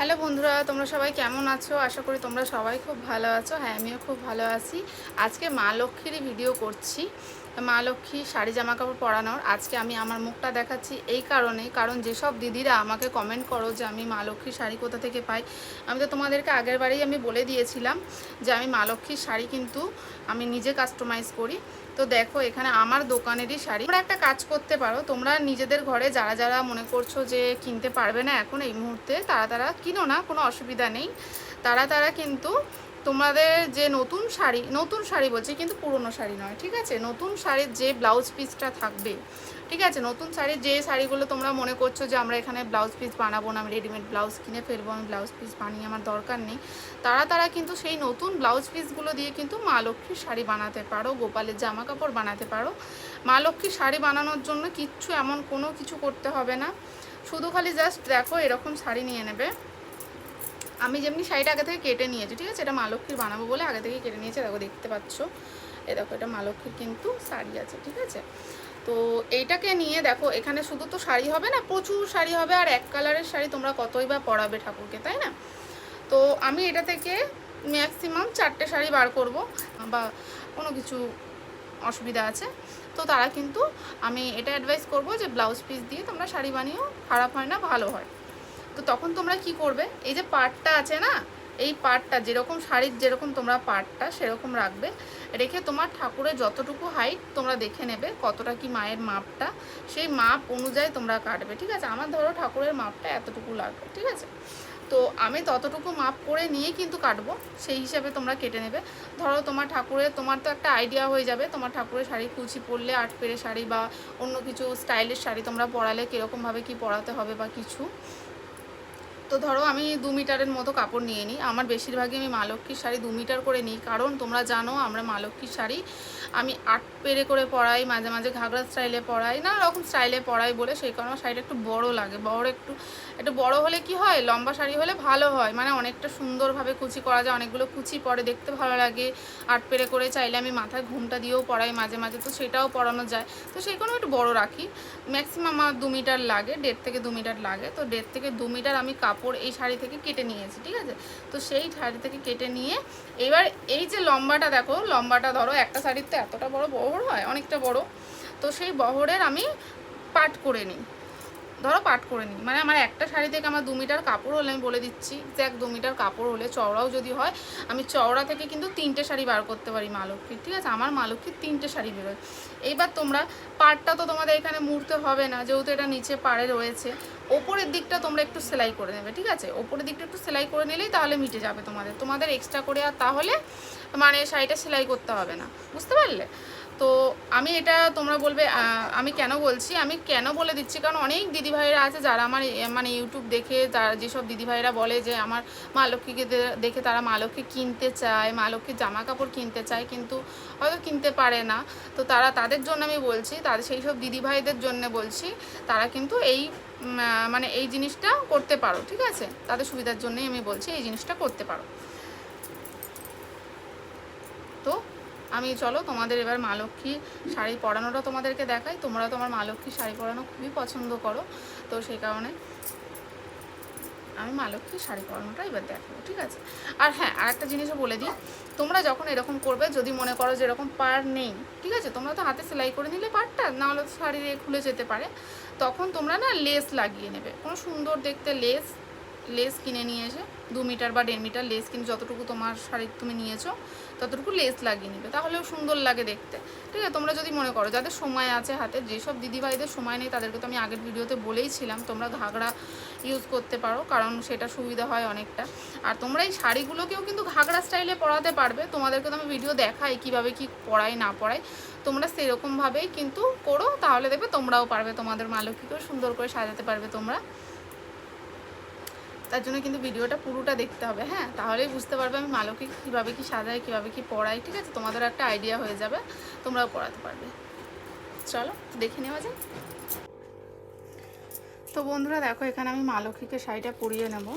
Hello বন্ধুরা, তোমরা সবাই কেমন আছো? আশা করি তোমরা সবাই খুব ভালো আছো। হ্যাঁ আমিও খুব ভালো আছি। আজকে মা লক্ষ্মীরই ভিডিও করছি। মা লক্ষ্মী, শাড়ি জামা কাপড় পরানোর। আজকে আমি আমার মুখটা দেখাচ্ছি এই কারণে কারণ যেসব দিদিরা আমাকে কমেন্ট করো যে আমি মা লক্ষ্মীর শাড়ি কোথা থেকে পাই, আমি তো তোমাদেরকে আগের বারেই আমি বলে দিয়েছিলাম যে আমি মা লক্ষ্মীর শাড়ি কিন্তু আমি নিজে কাস্টমাইজ করি। তো দেখো, এখানে আমার দোকানেরই শাড়ি। তোমরা একটা কাজ করতে পারো। তোমরা নিজেদের ঘরে যারা যারা মনে করছ যে কিনতে পারবে না এখন এই মুহূর্তে, তারা তারা কিনো না, কোনো অসুবিধা নেই। তারা তারা কিন্তু তোমাদের যে নতুন শাড়ি নতুন শাড়ি বলছি কিন্তু পুরনো শাড়ি নয়, ঠিক আছে? নতুন শাড়ির যে ব্লাউজ পিসটা থাকবে, ঠিক আছে? নতুন শাড়ির যে শাড়িগুলো তোমরা মনে করছ যে আমরা এখানে ব্লাউজ পিস বানাবো না, আমি রেডিমেড ব্লাউজ কিনে ফেলব, আমি ব্লাউজ পিস বানিয়ে আমার দরকার নেই, তারা তারা কিন্তু সেই নতুন ব্লাউজ পিসগুলো দিয়ে কিন্তু মা লক্ষ্মীর শাড়ি বানাতে পারো, গোপালের জামা কাপড় বানাতে পারো। মা লক্ষ্মীর শাড়ি বানানোর জন্য কিচ্ছু এমন কোনো কিছু করতে হবে না, শুধু খালি জাস্ট দেখো এরকম শাড়ি নিয়ে নেবে। আমি যেমনি শাড়িটা আগে থেকে কেটে নিয়েছি, ঠিক আছে? এটা মা লক্ষ্মীর বানাবো বলে আগে থেকে কেটে নিয়েছি, দেখো দেখতে পাচ্ছ। এ দেখো, এটা মা লক্ষ্মীর কিন্তু শাড়ি আছে, ঠিক আছে? তো এইটাকে নিয়ে দেখো, এখানে শুধু তো শাড়ি হবে না, প্রচুর শাড়ি হবে, আর এক কালারের শাড়ি তোমরা কতই বা পরাবে ঠাকুরকে, তাই না? তো আমি এটা থেকে ম্যাক্সিমাম চারটে শাড়ি বার করব, বা কোনো কিছু অসুবিধা আছে। তো তারা কিন্তু আমি এটা অ্যাডভাইস করব যে, ব্লাউজ পিস দিয়ে তোমরা শাড়ি বানিয়েও খারাপ হয় না, ভালো হয়। তো তখন তোমরা কি করবে? এই যে পার্টটা আছে না? এই পার্টটা যেরকম শাড়ির যেরকম তোমরা পার্টটা সেরকম রাখবে। রেখে তোমার ঠাকুরের যতটুকু হাইট তোমরা দেখে নেবে, কতটা কি মায়ের মাপটা, সেই মাপ অনুযায়ী তোমরা কাটবে, ঠিক আছে? আমার ধরো ঠাকুরের মাপটা এতটুকু লাগবে, ঠিক আছে? তো আমি ততটুকু মাপ করে নিয়ে কিন্তু কাটবো, সেই হিসাবে তোমরা কেটে নেবে। ধরো তোমার ঠাকুরের, তোমার তো একটা আইডিয়া হয়ে যাবে, তোমার ঠাকুরের শাড়ি কুচি পরলে আট পেরে শাড়ি বা অন্য কিছু স্টাইলের শাড়ি তোমরা পরালে, কীরকমভাবে কি পরাতে হবে বা কিছু? তো ধরো আমি দু মিটারের মতো কাপড় নিয়ে নিই। আমার বেশিরভাগই আমি মা লক্ষ্মীর শাড়ি দু মিটার করে নিই। কারণ তোমরা জানো, আমরা মা লক্ষ্মীর শাড়ি আমি আট পেরে করে পরাই, মাঝে মাঝে ঘাগরা স্টাইলে পরাই না রকম স্টাইলে পরাই বলে সেই কারণে শাড়িটা একটু বড় লাগে। বড় একটু একটু বড় হলে কি হয়, লম্বা শাড়ি হলে ভালো হয়। মানে অনেকটা সুন্দরভাবে কুচি করা যায়, অনেকগুলো কুচি পরে দেখতে ভালো লাগে। আট পেরে করে চাইলে আমি মাথায় ঘুমটা দিয়েও পরাই মাঝে মাঝে, তো সেটাও পরানো যায়। তো সেই কারণে একটু বড় রাখি। ম্যাক্সিমাম আমার দু মিটার লাগে, দেড় থেকে দু মিটার লাগে। তো দেড় থেকে দু মিটার আমি কাপড় এই শাড়ি থেকে কেটে নিয়েছি, ঠিক আছে? তো সেই শাড়ি থেকে কেটে নিয়ে এবার এই যে লম্বাটা দেখো, লম্বাটা ধরো একটা শাড়ির তো এতটা বড় বহর হয়, অনেকটা বড়। তো সেই বহরের আমি পাট করে নিই। ধরো পাট করে নিই। মানে আমার একটা শাড়ি থেকে আমার দু মিটার কাপড় হলে আমি বলে দিচ্ছি যে এক দু মিটার কাপড় হলে চওড়াও যদি হয়, আমি চওড়া থেকে কিন্তু তিনটে শাড়ি বার করতে পারি মা লক্ষ্মীর ঠিক আছে? আমার মা লক্ষ্মীর তিনটে শাড়ি বেরোয়। এইবার তোমরা পাড়টা তো তোমাদের এখানে মুড়তে হবে না, যেহেতু এটা নিচে পাড়ে রয়েছে। ওপরের দিকটা তোমরা একটু সেলাই করে নেবে, ঠিক আছে? ওপরের দিকটা একটু সেলাই করে নিলেই তাহলে মিটে যাবে তোমাদের। তোমাদের এক্সট্রা করে আর তাহলে মানে শাড়িটা সেলাই করতে হবে না। বুঝতে পারলে? তো আমি এটা তোমরা বলবে আমি কেন বলছি? আমি কেন বলে দিচ্ছি? কারণ অনেক দিদিভাইরা আছে যারা আমার মানে ইউটিউব দেখে যারা যেসব দিদিভাইরা বলে যে আমার মা লক্ষ্মীকে দেখে তারা মা লক্ষ্মী কিনতে চায়, মা লক্ষ্মীর জামা কাপড় কিনতে চায়, কিন্তু হয়তো কিনতে পারে না। তো তারা তাদের জন্য আমি বলছি, তাদের সেই সব দিদিভাইদের জন্য বলছি, তারা কিন্তু এই মানে এই জিনিসটা করতে পারো, ঠিক আছে? তাদের সুবিধার জন্যই আমি বলছি এই জিনিসটা করতে পারো তো আমি, চলো, তোমাদের এবার মা লক্ষ্মী শাড়ি পরানোটা তোমাদেরকে দেখাই। তোমরা তোমার মা লক্ষ্মী শাড়ি পরানো খুবই পছন্দ করো। তো সেই কারণে আমি মা লক্ষ্মী শাড়ি পরানোটা এবার দেখাবো, ঠিক আছে? আর হ্যাঁ আর একটা জিনিসও বলে দিই। তোমরা যখন এরকম করবে, যদি মনে করো যে এরকম পার নেই, ঠিক আছে? তোমরা তো হাতে সেলাই করে নিলে পারটা নাহলে তো শাড়ি খুলে যেতে পারে। তখন তোমরা না লেস লাগিয়ে নেবে। কোনো সুন্দর দেখতে লেস লেস কিনে নিয়ে এসে দু মিটার বা দেড় মিটার লেস কিনে যতটুকু তোমার শাড়ির তুমি নিয়েছো, ততটুকু লেস লাগিয়ে নিবে। তাহলেও সুন্দর লাগে দেখতে। ঠিক আছে? তোমরা যদি মনে করো, যাদের সময় আছে হাতে, যেসব দিদিভাইদের সময় নেই, তাদেরকে তো আমি আগের ভিডিওতে বলেইছিলাম, তোমরা ঘাগরা ইউজ করতে পারো, কারণ সেটা সুবিধা হয় অনেকটা। আর তোমরা এই শাড়িগুলোকেও কিন্তু ঘাগরা স্টাইলে পরাতে পারবে। তোমাদেরকে তো আমি ভিডিও দেখাই কীভাবে কি পরাই না পরাই তোমরা সেরকমভাবেই কিন্তু করো, তাহলে দেখবে তোমরাও পারবে, তোমাদের মালকীকেও সুন্দর করে সাজাতে পারবে তোমরা। তার জন্য কিন্তু ভিডিওটা পুরোটা দেখতে হবে হ্যাঁ? তাহলেই বুঝতে পারবে আমি মালকে কীভাবে কী সাজাই, কীভাবে কী পড়াই, ঠিক আছে? তোমাদের একটা আইডিয়া হয়ে যাবে, তোমরাও পড়াতে পারবে। চলো, দেখে নেওয়া যায় তো বন্ধুরা, দেখো, এখানে আমি মালকীকে শাড়িটা পরিয়ে নেব।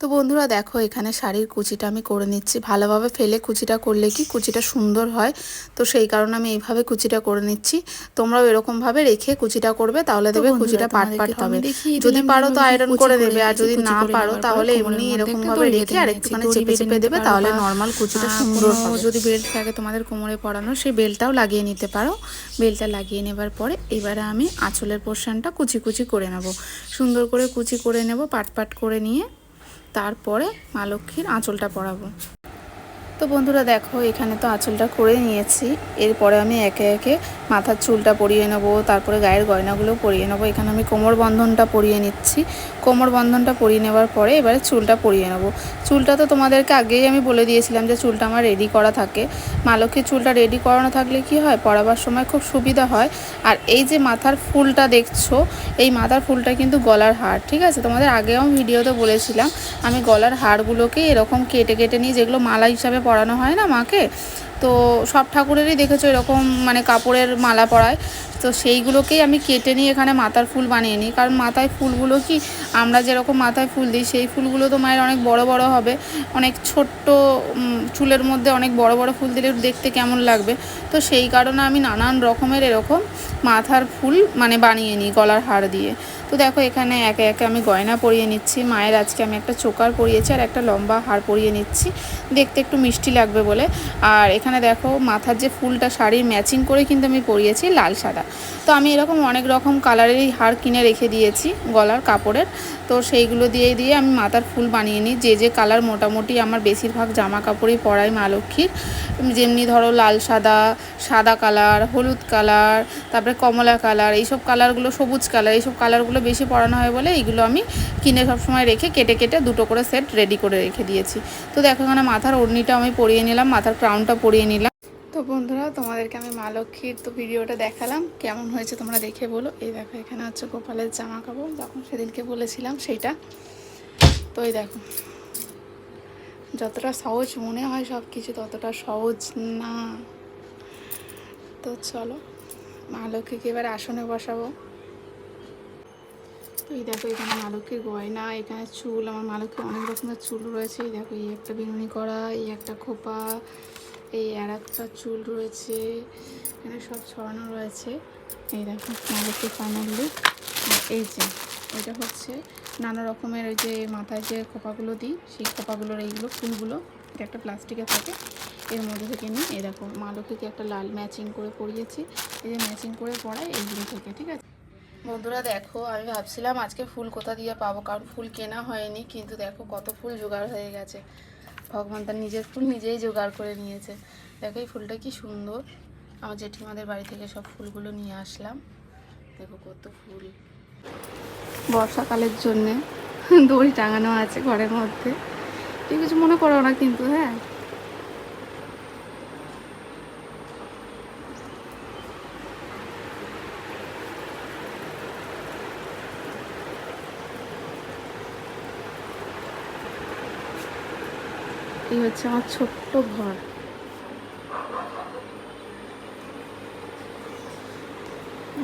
তো বন্ধুরা দেখো এখানে শাড়ির কুচিটা আমি করে নিচ্ছি। ভালোভাবে ফেলে কুচিটা করলে কি কুচিটা সুন্দর হয়। তো সেই কারণে আমি এইভাবে কুচিটা করে নিচ্ছি। তোমরাও এরকমভাবে রেখে কুচিটা করবে তাহলে দেবে কুচিটা পাট পাট হবে। যদি পারো তো আয়রন করে দেবে আর যদি না পারো তাহলে এমনি এরকমভাবে রেখে আর একটুখানি চেপে চেপে দেবে তাহলে নর্মাল কুচিটা সুন্দর যদি বেল্ট থাকে তোমাদের কোমরে পরানো সেই বেল্টটাও লাগিয়ে নিতে পারো। বেলটা লাগিয়ে নেবার পরে এবারে আমি আঁচলের পোর্শনটা কুচি কুচি করে নেব। সুন্দর করে কুচি করে নেব পাট পাট করে নিয়ে। তারপরে মা লক্ষ্মীর আঁচলটা পরাবো তো বন্ধুরা দেখো, এখানে তো আঁচলটা করে নিয়েছি। এরপরে আমি একে একে মাথার চুলটা পরিয়ে নেব, তারপরে গায়ের গয়নাগুলো পরিয়ে নেব। এখানে আমি কোমর বন্ধনটা পরিয়ে নিচ্ছি। কোমর বন্ধনটা পরিয়ে নেবার পরে এবারে চুলটা পরিয়ে নেব। চুলটা তো তোমাদেরকে আগেই আমি বলে দিয়েছিলাম যে চুলটা আমার রেডি করা থাকে। মা লক্ষ্মীর চুলটা রেডি করানো থাকলে কি হয়? পরাবার সময় খুব সুবিধা হয়। আর এই যে মাথার ফুলটা দেখছ, এই মাথার ফুলটা কিন্তু গলার হার, ঠিক আছে? তোমাদের আগেও ভিডিওতে বলেছিলাম, আমি গলার হারগুলোকে এরকম কেটে কেটে নিই যেগুলো মালা হিসাবে পরানো হয় না মাকে? তো সব ঠাকুরেরই দেখেছ এরকম মানে কাপড়ের মালা পরায়। তো সেইগুলোকেই আমি কেটে নিয়ে এখানে মাথার ফুল বানিয়ে নিই। কারণ মাথায় ফুলগুলো কি, আমরা যেরকম মাথায় ফুল দিই, সেই ফুলগুলো তো মায়ের অনেক বড় বড় হবে। অনেক ছোট্ট চুলের মধ্যে অনেক বড় বড় ফুল দিলে দেখতে কেমন লাগবে। তো সেই কারণে আমি নানান রকমের এরকম মাথার ফুল মানে বানিয়ে নিই গলার হার দিয়ে। তো দেখো এখানে একে একে আমি গয়না পরিয়ে নিচ্ছি। মায়ের আজকে আমি একটা চোকার পরিয়েছি আর একটা লম্বা হার পরিয়ে নিচ্ছি। দেখতে একটু মিষ্টি লাগবে বলে। আর এখানে দেখো মাথার যে ফুলটা শাড়ির ম্যাচিং করে কিন্তু আমি পরিয়েছি লাল সাদা। তো আমি এরকম অনেক রকম কালারেরই হার কিনে রেখে দিয়েছি গলার কাপড়ের। তো সেইগুলো দিয়ে দিয়ে আমি মাথার ফুল বানিয়ে নিই। যে যে কালার মোটামুটি আমার বেশিরভাগ জামা কাপড়ই পরাই মা লক্ষ্মীর। যেমনি ধরো লাল সাদা সাদা কালার, হলুদ কালার, তারপরে কমলা কালার, এইসব কালারগুলো সবুজ কালার, এইসব কালারগুলো বেশি পরানো হয় বলে এইগুলো আমি কিনে সবসময় রেখে কেটে কেটে দুটো করে সেট রেডি করে রেখে দিয়েছি। তো দেখো এখানে মাথার ওড়নিটা আমি পরিয়ে নিলাম, মাথার ক্রাউনটা পরিয়ে নিলাম। তো বন্ধুরা, তোমাদেরকে আমি মা লক্ষ্মীর তো ভিডিওটা দেখালাম। কেমন হয়েছে তোমরা দেখে বলো। এই দেখো, এখানে হচ্ছে গোপালের জামা কাপড় যখন সেদিনকে বলেছিলাম সেইটা তো এই দেখো, যতটা সহজ মনে হয় সব কিছু ততটা সহজ না। তো চলো, মা লক্ষ্মীকে এবার আসনে বসাবো। তো এই দেখো, এখানে মা লক্ষ্মীর গয়না, এখানে চুল। আমার মা লক্ষ্মীর অনেক রকমের চুল রয়েছে। এই দেখো, এই একটা বিনুনি করা এই একটা খোপা। এই আর একটা চুল রয়েছে, এখানে সব ছড়ানো রয়েছে। এই দেখো লক্ষ্মীর ফাইনাল এই যে, এটা হচ্ছে নানা রকমের ওই যে মাথায় যে খোপাগুলো দিই, সেই খোপাগুলোর এইগুলো ফুলগুলো, এটা একটা প্লাস্টিকে থাকে। এর মধ্যে থেকে নিই এই দেখো মা লক্ষ্মীকে একটা লাল ম্যাচিং করে পরিয়েছি। এই যে ম্যাচিং করে পরাই এইগুলো থেকে, ঠিক আছে? বন্ধুরা দেখো, আমি ভাবছিলাম আজকে ফুল কোথা দিয়ে পাবো, কারণ ফুল কেনা হয়নি, কিন্তু দেখো কত ফুল জোগাড় হয়ে গেছে। ভগবান তার নিজের ফুল নিজেই জোগাড় করে নিয়েছে। দেখো এই ফুলটা কি সুন্দর। আমার জেঠিমাদের বাড়ি থেকে সব ফুলগুলো নিয়ে আসলাম। দেখো কত ফুল। বর্ষাকালের জন্যে দড়ি টাঙানো আছে ঘরের মধ্যে। ঠিক কিছু মনে করো না কিন্তু হ্যাঁ? এই হচ্ছে আমার ছোট্ট ঘর।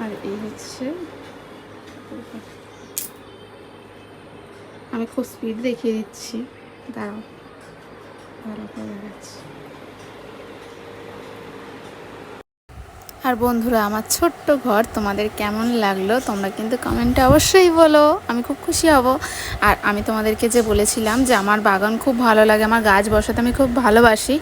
আর এই হচ্ছে আমি খুব স্পিড দেখিয়ে দিচ্ছি। দাঁড়াও। ভালো করে দেখাচ্ছি। আর বন্ধুরা, আমার ছোট্ট ঘর তোমাদের কেমন লাগল তোমরা কিন্তু কমেন্টে অবশ্যই বলো, আমি খুব খুশি হব। আর আমি তোমাদেরকে যে বলেছিলাম যে আমার বাগান খুব ভালো লাগে, আমার গাছ বসাতে আমি খুব ভালোবাসি,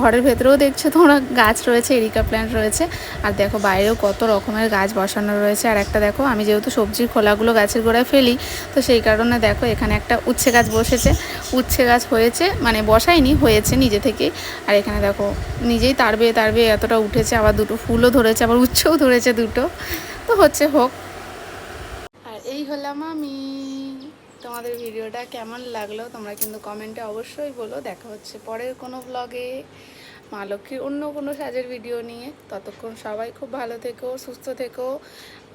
ঘরের ভেতরেও দেখছ তোমরা গাছ রয়েছে, এরিকা প্ল্যান্ট রয়েছে, আর দেখো বাইরেও কত রকমের গাছ বসানো রয়েছে, আর একটা দেখো আমি যেহেতু সবজির খোলাগুলো গাছের গোড়ায় ফেলি, তো সেই কারণে দেখো এখানে একটা উচ্ছে গাছ বসেছে, উচ্ছে গাছ হয়েছে মানে বসাইনি হয়েছে নিজে থেকেই, আর এখানে দেখো নিজেই তারবে তারবে এতটা উঠেছে, আবার দুটো ফুলও ধরেছে আবার উচ্ছেও ধরেছে দুটো। তো হচ্ছে হোক। আর এই হলাম আমি। তোমাদের ভিডিওটা কেমন লাগল তোমরা কিন্তু কমেন্টে অবশ্যই বলো। দেখা হচ্ছে পরের কোনো ব্লগে মা লক্ষ্মীর অন্য কোনো সাজের ভিডিও নিয়ে। ততক্ষণ সবাই খুব ভালো থেকো, সুস্থ থেকো,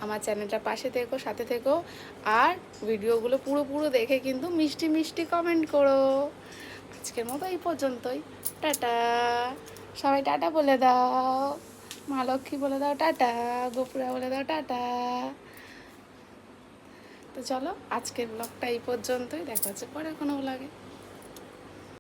আমার চ্যানেলটা পাশে থেকো, সাথে থেকো। আর ভিডিওগুলো পুরো পুরো দেখে কিন্তু মিষ্টি মিষ্টি কমেন্ট করো। আজকের মতো এই পর্যন্তই। টাটা। সবাই টাটা বলে দাও। মা লক্ষ্মী বলে দাও টাটা, গোপুরা বলে দাও টাটা। তো চলো, আজকের ব্লগটা এই পর্যন্তই। দেখা হচ্ছে পরে কোনো ব্লগে